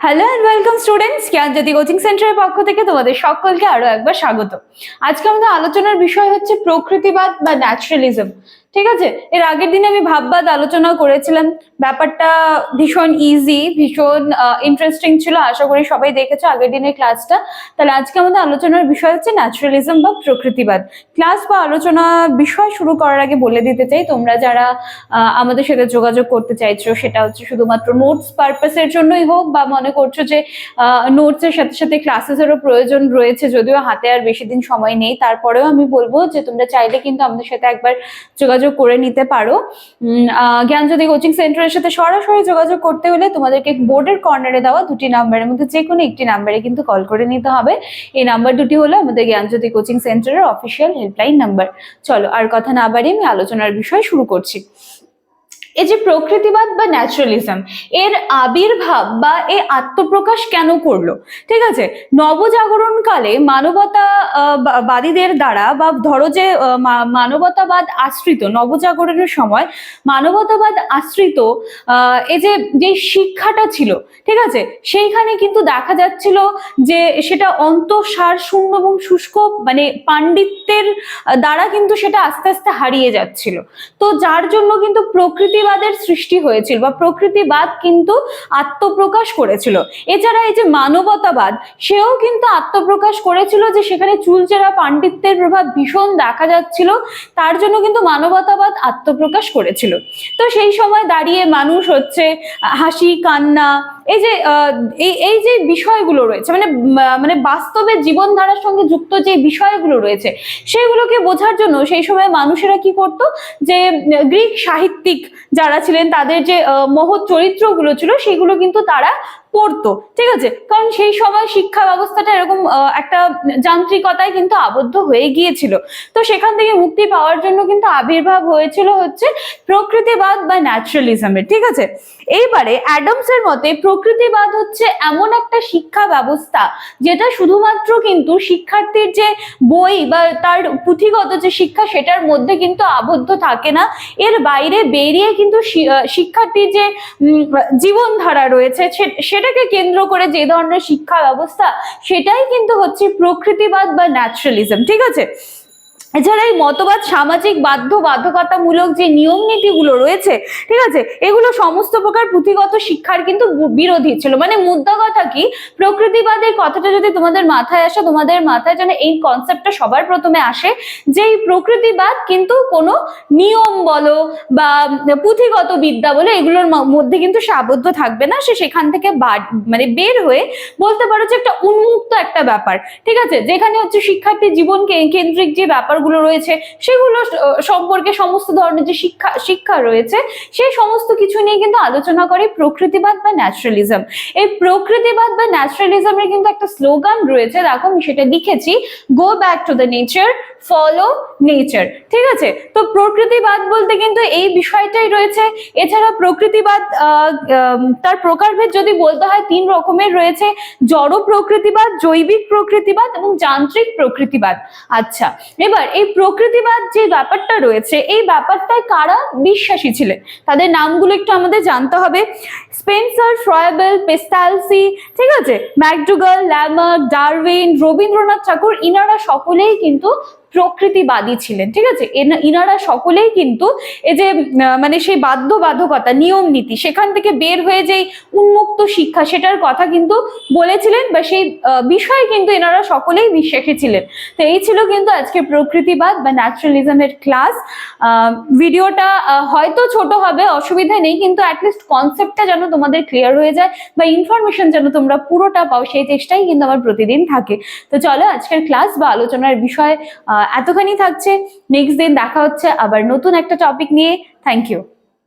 Hello and welcome students Gyanjyoti coaching সেন্টারের পক্ষ থেকে তোমাদের সকলকে আরও একবার স্বাগত। আজকে আমাদের আলোচনার বিষয় হচ্ছে প্রকৃতিবাদ বা ন্যাচারালিজম। ঠিক আছে? এর আগের দিনে আমি ভাববাদ আলোচনা করেছিলাম। ব্যাপারটা ভীষণ ইজি ভীষণ ইন্টারেস্টিং ছিল, আশা করি সবাই দেখেছ আগের দিনের ক্লাসটা তাহলে আজকে আমাদের আলোচনার বিষয় হচ্ছে ন্যাচারালিজম বা প্রকৃতিবাদ। ক্লাস বা আলোচনা বিষয় শুরু করার আগে বলে দিতে চাই, তোমরা যারা আমাদের সাথে যোগাযোগ করতে চাইছো, সেটা হচ্ছে শুধুমাত্র নোটস পারপাসের জন্যই হোক, বা মনে করছ যে নোটসের সাথে সাথে ক্লাসেসেরও প্রয়োজন রয়েছে, যদিও হাতে আর বেশি দিন সময় নেই। তারপরেও আমি বলব যে তোমরা চাইলে কিন্তু আমাদের সাথে একবার যোগাযোগ করে নিতে পারো। জ্ঞানজ্যোতি কোচিং সেন্টারের সাথে সরাসরি যোগাযোগ করতে হলে তোমাদেরকে বোর্ডের কর্নারে দেওয়া দুটি নাম্বারের মধ্যে যে কোনো একটি নাম্বারে কিন্তু কল করে নিতে হবে। এই নাম্বার দুটি হলো আমাদের জ্ঞানজ্যোতি কোচিং সেন্টারের অফিসিয়াল হেল্পলাইন নাম্বার চলো আর কথা না বাড়িয়ে আমি আলোচনার বিষয় শুরু করছি। এই যে প্রকৃতিবাদ বা ন্যাচারালিজম এর আবির্ভাব বা এ আত্মপ্রকাশ কেন করল? ঠিক আছে নবজাগরণ কালে মানবতা বাদীদের দ্বারা বা ধরো যে মানবতাবাদ আশ্রিত, নবজাগরণের সময় মানবতাবাদ আশ্রিত এই যে যে শিক্ষাটা ছিল, ঠিক আছে, সেইখানে কিন্তু দেখা যাচ্ছিল যে সেটা অন্তঃসার শূন্য এবং শুষ্ক মানে পাণ্ডিত্যের দ্বারা কিন্তু সেটা আস্তে আস্তে হারিয়ে যাচ্ছিল। তো যার জন্য কিন্তু প্রকৃতিবাদের সৃষ্টি হয়েছিল বা প্রকৃতিবাদ কিন্তু আত্মপ্রকাশ করেছিল। এছাড়া এই যে মানবতাবাদ, সেও কিন্তু আত্মপ্রকাশ করেছিল যে সেখানে চুলচেরা পাণ্ডিত্যের প্রভাব ভীষণ দেখা যাচ্ছিল, তার জন্য কিন্তু মানবতাবাদ আত্মপ্রকাশ করেছিল। তো সেই সময় দাঁড়িয়ে মানুষ হচ্ছে হাসি, কান্না এই যে এই এই যে বিষয়গুলো রয়েছে মানে মানে বাস্তবে জীবনধারার সঙ্গে যুক্ত যে বিষয়গুলো রয়েছে, সেগুলোকে বোঝার জন্য সেই সময় মানুষেরা কি করত? যে, গ্রিক সাহিত্যিক যারা ছিলেন, তাদের যে মহৎ চরিত্রগুলো ছিল, সেগুলো কিন্তু তারা পড়তো। ঠিক আছে? কারণ সেই সময় শিক্ষা ব্যবস্থাটা এরকম একটা যান্ত্রিকতায় কিন্তু আবদ্ধ হয়ে গিয়েছিল। তো সেখান থেকে মুক্তি পাওয়ার জন্য কিন্তু আবির্ভাব হয়েছিল হচ্ছে প্রকৃতিবাদ বা ন্যাচারালিজমের, ঠিক আছে? এইবারে অ্যাডামসের মতে প্রকৃতিবাদ হচ্ছে এমন একটা শিক্ষা ব্যবস্থা যেটা শুধুমাত্র কিন্তু শিক্ষার্থীর যে বই বা তার পুঁথিগত যে শিক্ষা সেটার মধ্যে কিন্তু আবদ্ধ থাকে না। এর বাইরে বেরিয়ে কিন্তু শিক্ষার্থীর যে জীবনধারা রয়েছে সে- সেটাকে কেন্দ্র করে যে ধরনের শিক্ষা ব্যবস্থা, সেটাই কিন্তু হচ্ছে প্রকৃতিবাদ বা ন্যাচারালিজম, ঠিক আছে? এছাড়া এই মতবাদ সামাজিক বাধ্য বাধ্যকতামূলক যে নিয়ম নীতিগুলো রয়েছে, ঠিক আছে? এগুলো সমস্ত প্রকার পুঁথিগত শিক্ষার কিন্তু বিরোধী ছিল। মানে মুদ্রা কথা কি? প্রকৃতিবাদের কথাটা যদি তোমাদের মাথায় আসে, তোমাদের মাথায় যেন এই কনসেপ্টটা সবার প্রথমে আসে যে এই প্রকৃতিবাদ কিন্তু কোনো নিয়ম বলো বা পুঁথিগত বিদ্যা বলো, এগুলোর মধ্যে কিন্তু সে আবদ্ধ থাকবে না। সে সেখান থেকে মানে বের হয়ে বলতে পারো যে একটা উন্মুক্ত একটা ব্যাপার, ঠিক আছে? যেখানে হচ্ছে শিক্ষার্থী জীবনকে কেন্দ্রিক যে ব্যাপারগুলো রয়েছে, সেগুলো সম্পর্কে সমস্ত ধরনের যে শিক্ষা শিক্ষা রয়েছে, সেই সমস্ত কিছু নিয়ে কিন্তু আলোচনা করে প্রকৃতিবাদ বা ন্যাচারালিজম। এই প্রকৃতিবাদ বা ন্যাচারালিজমের কিন্তু একটা স্লোগান রয়েছে, দেখো আমি সেটা লিখেছি go back to the nature follow nature ঠিক আছে? তো প্রকৃতিবাদ বলতে কিন্তু এই বিষয়টাই রয়েছে। এছাড়া প্রকৃতিবাদ তার প্রকারভেদ যদি বলতে হয়, তিন রকমের রয়েছে। জড় প্রকৃতিবাদ, জৈবিক প্রকৃতিবাদ এবং যান্ত্রিক প্রকৃতিবাদ। আচ্ছা এবার এই প্রকৃতিবাদ যে ব্যাপারটা রয়েছে, এই ব্যাপারটায় কারা বিশ্বাসী ছিলেন? তাদের নামগুলো একটু আমাদের জানতে হবে। স্পেন্সার, ফ্রয়েবেল পেস্টালসি ঠিক আছে? McDougall Lamarck Darwin, Rabindranath Thakur, ইনারা সকলেই কিন্তু প্রকৃতিবাদী ছিলেন, ঠিক আছে? ইনারা সকলেই কিন্তু এই যে মানে সেই বাধ্য বাধকতা নিয়ম নীতি, সেখান থেকে বের হয়ে যেই উন্মুক্ত শিক্ষা, সেটার কথা কিন্তু বলেছিলেন বা সেই বিষয়ে কিন্তু এনারা সকলেই বিশ্বাসী ছিলেন। তো এই ছিল কিন্তু আজকে প্রকৃতিবাদ বা ন্যাচারালিজমের ক্লাস। ভিডিওটা হয়তো ছোট হবে, অসুবিধা নেই, কিন্তু অ্যাটলিস্ট কনসেপ্টটা যেন তোমাদের ক্লিয়ার হয়ে যায় বা ইনফরমেশন যেন তোমরা পুরোটা পাও, সেই চেষ্টাই কিন্তু আমার প্রতিদিন থাকে। তো চলো আজকের ক্লাস বা আলোচনার বিষয় এতখানি থাকছে নেক্সট দিন দেখা হচ্ছে আবার নতুন একটা টপিক নিয়ে। Thank you